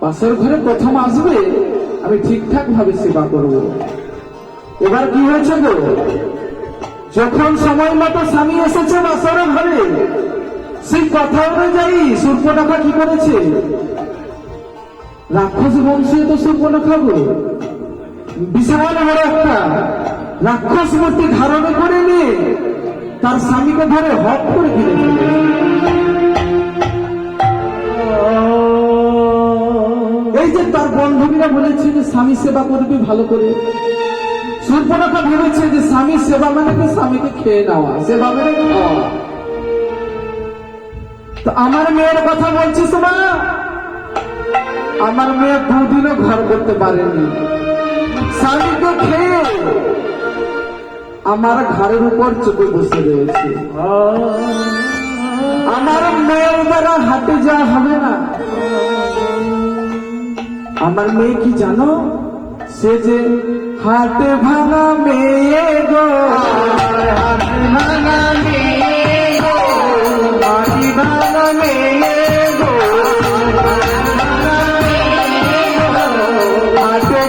পাশের ঘরে প্রথম আসবে, আমি ঠিকঠাক ভাবে সেবা করব। এবার কি হয়েছে গো? যখন সময় মতো স্বামী এসেছে বাসর ঘরে, সেই কথা অনুযায়ী সূর্পনাখা কি করেছে? রাক্ষস বংশে তো সূর্পনাখা গো। বিশাল বড় একটা রাক্ষস মূর্তি ধারণ করে নিয়ে তার স্বামীকে ধরে হক করে ফেলে ফেলেছে। এই যে তার বন্ধুরা বলেছে যে স্বামী সেবা করবি ভালো করে। সূর্পনাখা ভেবেছে যে স্বামী সেবা মানে কি স্বামীকে খেয়ে নেওয়া সেবা মানে খাওয়া। তো আমার মেয়ের কথা বলছিস না আমার মেয়ে দুদিনও ঘর করতে পারেনি। স্বামীকে খেয়ে আমার ঘরের উপর চেপে বসে রয়েছে। আমার মেয়ের দ্বারা হাতে যাওয়া হবে না। আমার মেয়ে কি জানো? সে যে হাতে ভাঙা মেয়ে গো। হাতে ভাঙা মেয়ে গো। ভাঙা মেয়ে গো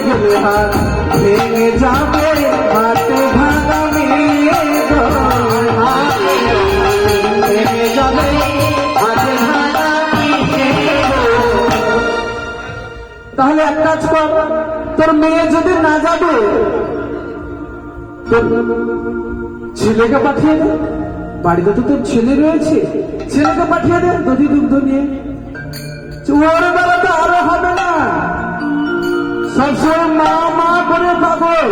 গেলে হাত ভেঙে যাবে। তাহলে এক কাজ কর, তোর মেয়ে যদি না যাবে তোর ছেলেকে পাঠিয়ে দে। বাড়িতে তো তোর ছেলে রয়েছে, ছেলেকে পাঠিয়ে দে দধি দুগ্ধ নিয়ে। ওর বেলা তো আরও হবে না। সবসময় মা মা করে পাগল,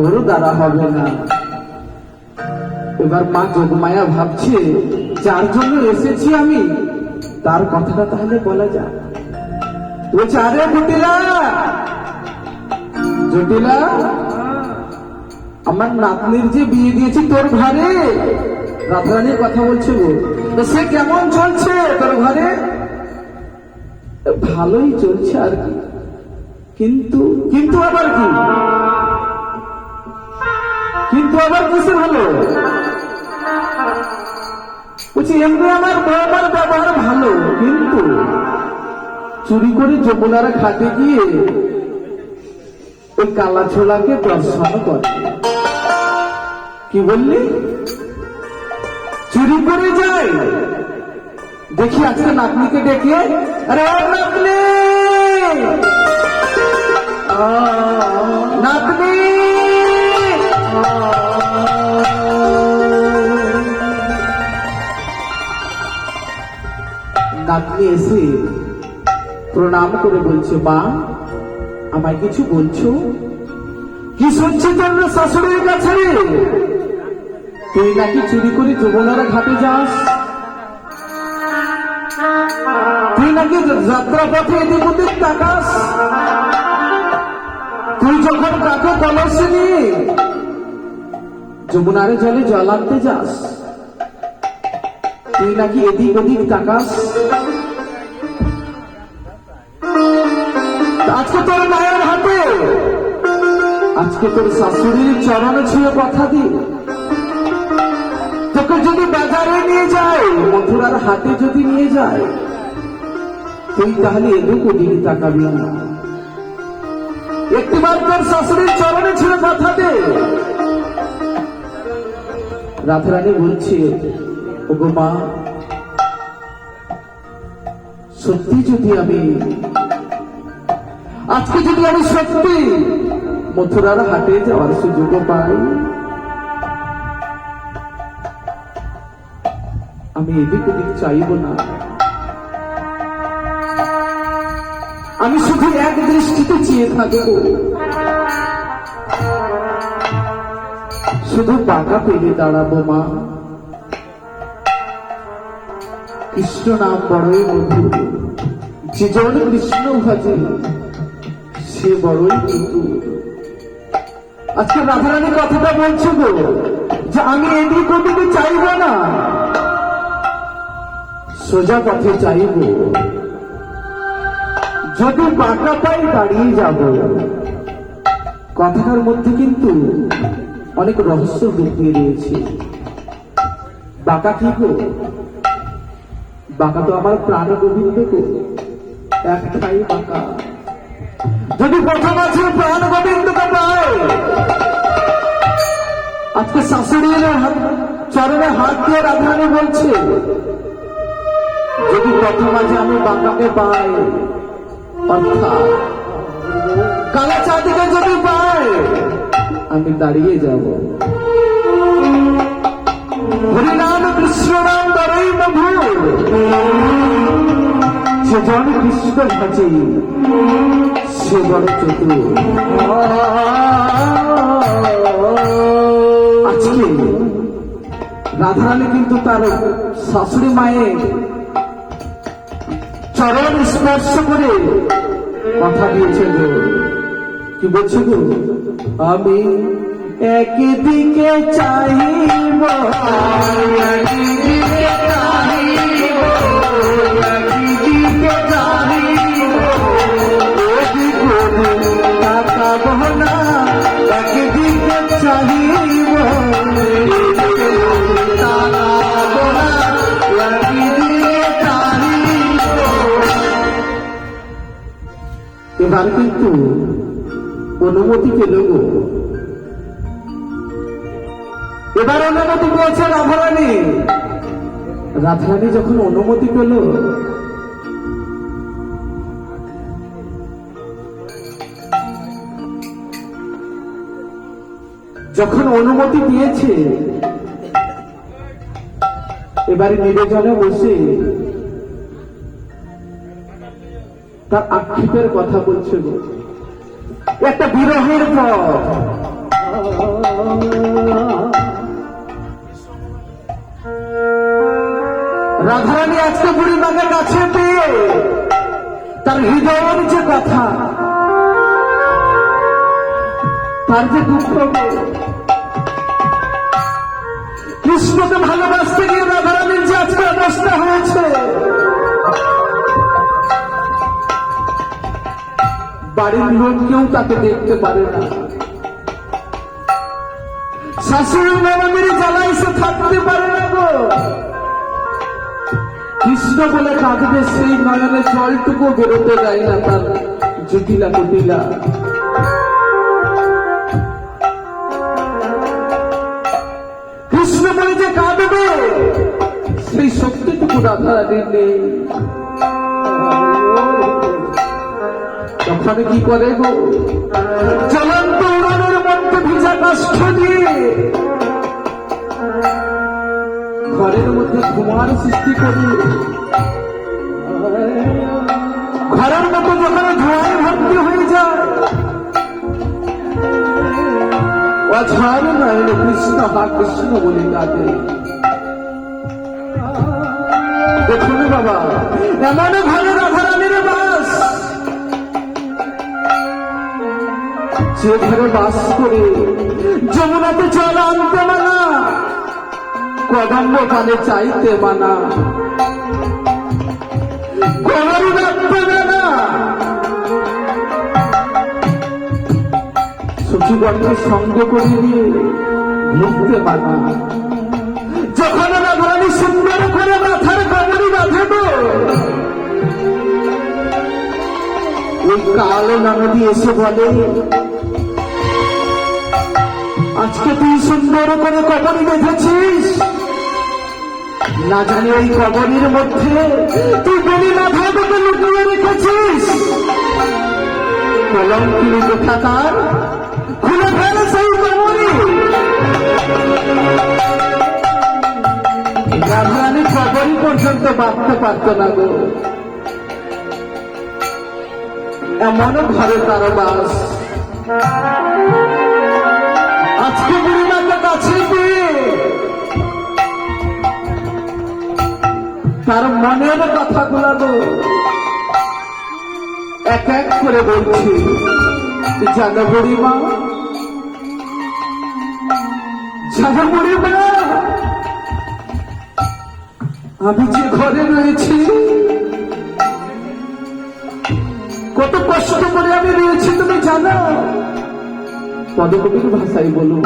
ওর দ্বারা হবে না। এবার মা যোগমায়া ভাবছে, যার জন্য এসেছি আমি, তার কথাটা তাহলে বলা যাক। বলছে আরে জটিলা জটিলা। আমার নাতনির যে বিয়ে দিয়েছি তোর ঘরে। রাধারানীর কথা বলছে গো তো সে কেমন চলছে তোর ঘরে? ভালোই চলছে আর কি। কিন্তু কিন্তু আবার কি? কিন্তু আবার কিসে ভালো? বলছি, এমনি আমার বৌমার ব্যবহার চুরি করে যমুনারা খাটে গিয়ে ওই কালা ছোলাকে দর্শন করে। কি বললি? চুরি করে যায়? দেখি আজকে নাতনিকে ডেকে। আরে নাতনি! নাতনি এসে প্রণাম করে বলছে, মা, আমায় কিছু বলছো? কি শুনছি না শাশুড়ির কাছে? তুই নাকি চুরি করে যমুনারা ঘাটে যাস? তুই নাকি যাত্রা পথে এদিক ওদিক তাকাস? তুই যখন কাকে কলসে যমুনারে জলে জল আনতে যাস? তুই নাকি এদিক ওদিক তাকাস? আজকে তোর মায়ের হাতে। আজকে তোর শাশুড়ির চরণে ছুঁয়ে কথা দি। তোকে যদি বাজারে নিয়ে যায়, মথুরার হাতে যদি নিয়ে যায়, তুই তাহলে এদিক ওদিক তাকাবি না একটিবার তোর শাশুড়ির চরণে ছুঁয়ে কথা দে। রাধারানী বলছে, ওগো মা, সত্যি যদি আমি আজকে যদি আমি সত্যি মথুরার হাটে যাওয়ার সুযোগ পাই, আমি এদিক ওদিক চাইব না। আমি শুধু এক দৃষ্টিতে চেয়ে থাকব। শুধু পাকা পেলে দাঁড়াবো মা। কৃষ্ণ নাম বড়ই মধুর। যে জন কৃষ্ণ ভাজে। সে বড়ই কিন্তু। আজকে রাধারানী কথাটা বলছো গো যে আমি এদিক ওদিকে চাইব না। সোজা পথে চাইব। যদি বাঁকা পাই দাঁড়িয়ে যাব, কথাটার মধ্যে কিন্তু অনেক রহস্য লুকিয়ে রয়েছে। বাঁকা কি গো? বাঁকা তো আমার প্রাণ গোবিন্দ গো। একটাই বাঁকা। যদি প্রথম আছে, প্রাণ গোবিন্দকে পায়। আজকে শাশুড়ির হাত- চরণে হাত দিয়ে রাধারানী বলছে, যদি প্রথম আছে, আমি বাঁকাকে পাই। অর্থাৎ কালা চাঁদিকে যদি পাই, আমি দাঁড়িয়ে যাব। হরিনাম কৃষ্ণ নাম মধুর সেজন কৃষ্ণ ভাজে সে বড় চতুর আজকে রাধারানী কিন্তু তার শাশুড়ি মায়ের চরণ স্পর্শ করে কথা দিয়েছে গো কি বলছে গো? আমি একদিকে চাইব এবার কিন্তু অনুমতি পেল এবার অনুমতি পেয়েছে রাধারানী। রাধারানী যখন অনুমতি পেল, যখন অনুমতি দিয়েছে, এবারে নিবেদনে বসে তার আক্ষেপের কথা বলছে গো একটা বিরহের পথ রাধারানী আজকে বুড়িমাকে কাছে পেয়ে তার হৃদয়ের যে কথা, তার যে দুঃখ কৃষ্ণকে ভালোবাসতে গিয়ে রাধারানীর যে আজকে অবস্থা হয়েছে বাড়ির লোক কেউ তাকে দেখতে পারে না। শাশুড়ি নবমীর জ্বালায় সে থাকতে পারে না গো। কৃষ্ণ বলে কাঁদবে সেই নয়নে জলটুকু বেরোতে দেয় না তার জটিলা কুটিলা কৃষ্ণ বলে যে কাঁদবে, সেই শক্তিটুকু রাধারানীর নেই। তখন কি করে গো? জ্বলন্ত উড়ানের মধ্যে ভিজা কাষ্ঠ দিয়ে ঘরের মধ্যে ধোঁয়ার সৃষ্টি করি। ঘরের মতো যখন ধোঁয়ায় ভর্তি হয়ে যায়। নয়ন কৃষ্ণ হা কৃষ্ণ বলে কাঁদে দেখুন বাবা, এমন ঘরে যে ঘরে বাস করে, যমুনাতে জল আনতে মানা কদম্ব কালে চাইতে মানা। না সচিবর্গের সঙ্গ করে নিয়ে ঘুরতে মানা। যখন রাধারানী সুন্দর করে মাথার কবরি বাঁধব, ওই কালো নানদি এসে বলে আজকে তুই সুন্দর করে কবরি বেঁধেছিস। না জানি ওই কবরের মধ্যে তুই বলি মাথাটাকে লুকিয়ে রেখেছিস। কলঙ্কিনী কোথাকার খুলে ফেলে সেই কবরি। রাধারানী কবরি পর্যন্ত বাঁধতে পারত না গো। এমন ঘরে তার বাস। তার মনের কথাগুলো এক এক করে বলছি। জানো বুড়িমা জানো বুড়িমা আমি যে ঘরে রয়েছি, কত কষ্ট করে আমি রয়েছি, তুমি জানো? পদকবির ভাষায় বলুন।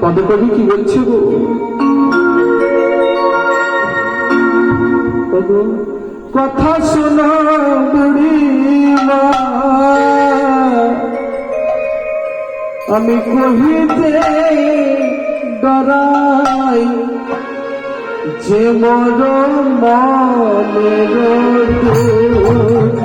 পদকবি কি বলছে গো? ওগো, কথা শোনো বুড়ি আমি কহিতে ডরাই যে মর মনের দুঃখ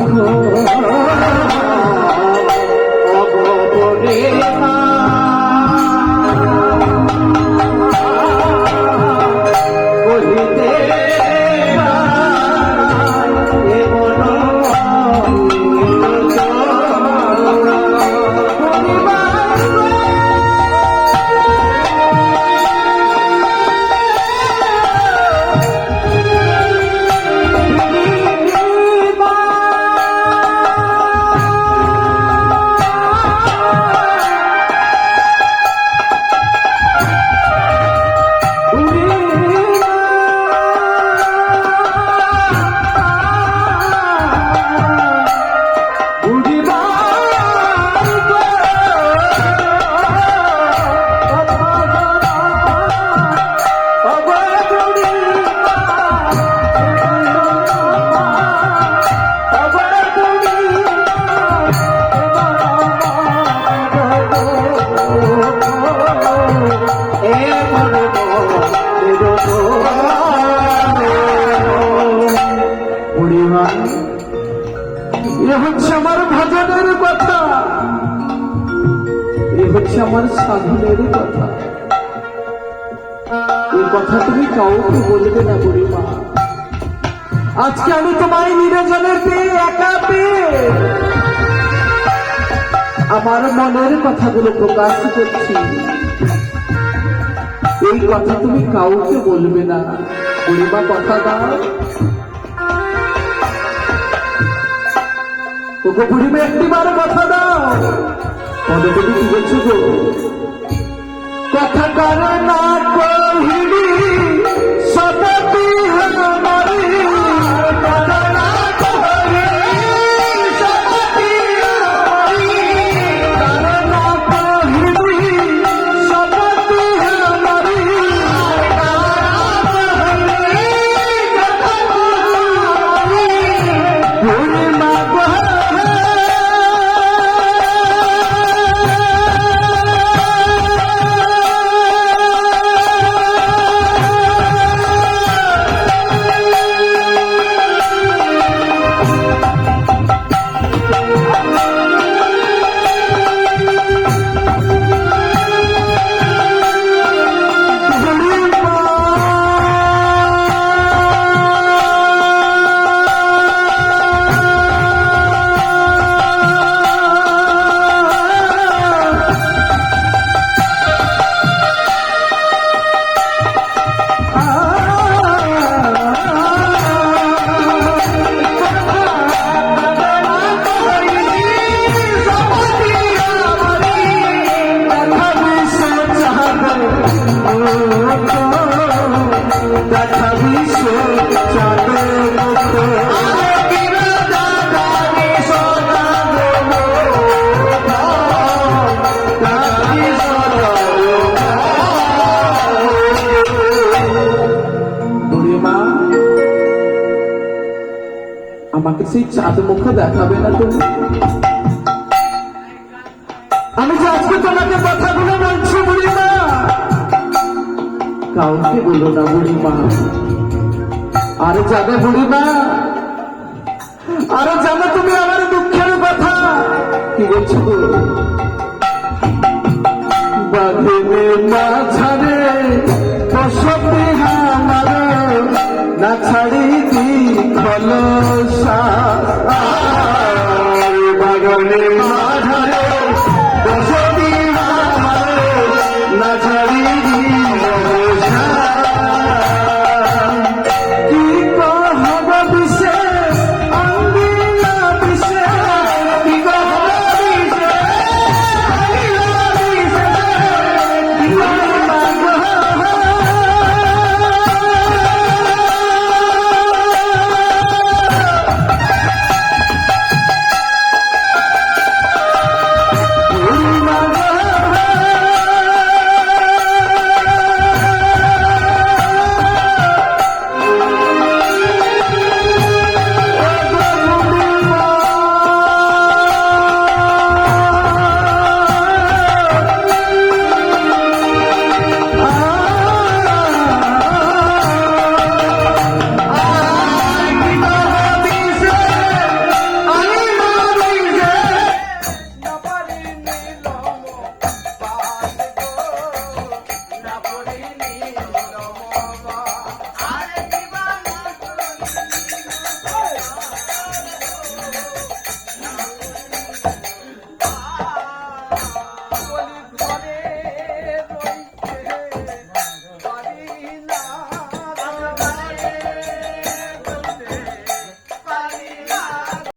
আমার সাধনের কথা। এই কথা তুমি কাউকে বলবে না বুড়িমা। আজকে আমি তোমায় নিরজনের পেয়ে একা পেয়ে আমার মনের কথাগুলো প্রকাশ করছি। এই কথা তুমি কাউকে বলবে না। বুড়িমা, কথা দাও। ওকে বুড়িমা, একটিবার কথা দাও। পদকবি কি বলছো কথা করে না কহিবি মুখ দেখাবে না তুমি? আমি যে আজকে তোমাকে কথাগুলো বলছি বুড়িমা কাউকে বলো না বুড়িমা আর যাবে বুড়িমা আরে জানো তুমি আমার দুঃখের কথা। কি বলছো? বাঁধবে মাঝারে বসতে হামারে না ছাড়ি দি খলসা? চরণে মাধারে